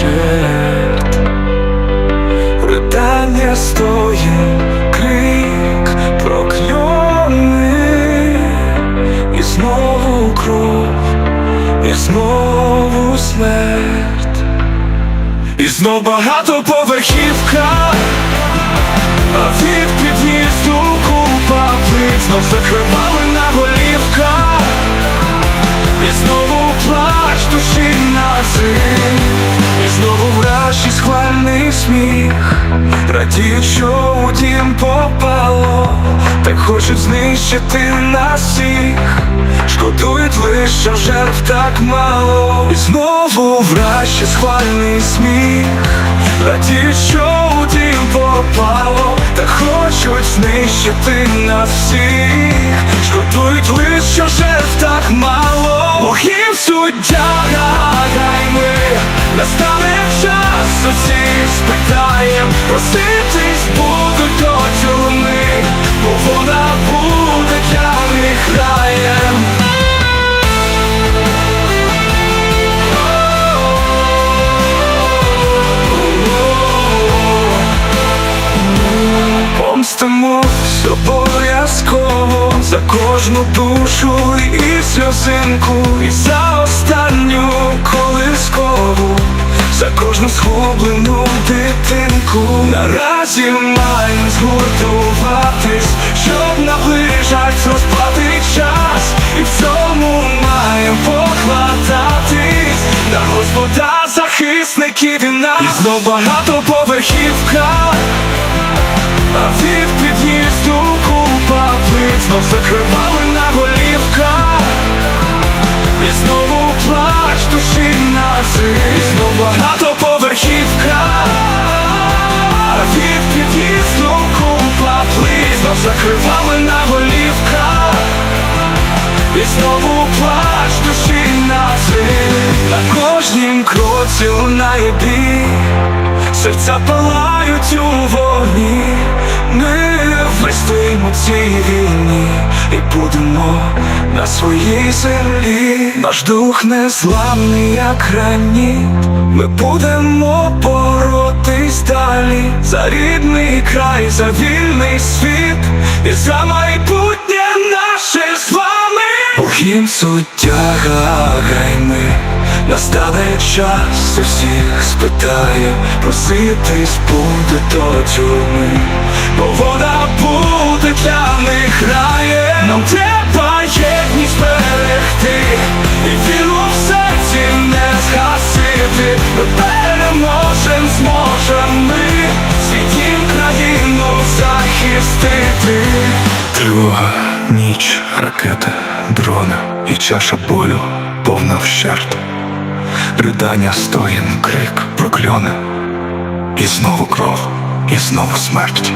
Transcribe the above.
вщент Ридання стоїть, крик прокльони. І знову кров, і знову смерть. І знов багатоповерхівка а від під'їзду сміх. Радіють, що у попало. Так хочуть знищити нас всіх. Шкодують лиш, що жертв так мало. І знову вражий схвальний сміх. Радіють, що у попало. Та хочуть знищити нас всіх. Шкодують лиш, що жертв так мало. Богів суддя, гай ми. Настане час, усіх спитаєм Проситись будуть до тюрми Бо вона буде для них раєм. Помстимось обов'язково за кожну душу і сльозинку, і за останню кожну схоплену дитинку. Наразі маємо згуртуватись, щоб наближать розпати час, і в цьому маємо покладатись на Господа захисників і нас. І знов багатоповерхівка. А від під'їзду купа плит Знов закривавлена голівка І знову плач душі на зим І кожнім кроці лунає бій Серця палають у вогні, ми вистоїмо цій війні і будемо на своїй землі. Наш дух незламний, як граніт Ми будемо боротись далі за рідний край, за вільний світ. І за майбутнє наше з вами. Богім суддя гай ми Настане час усіх спитає, проситись буде до тюрми, бо вона буде для них раєм Нам треба єдність берегти, і віру в серці не згасити. Ми переможем, зможем ми свій дім країну захистити. Тривога, ніч, ракети, дрони і чаша болю повна вщерть ридання стоїн, крик, прокльони, і знову кров, і знову смерть.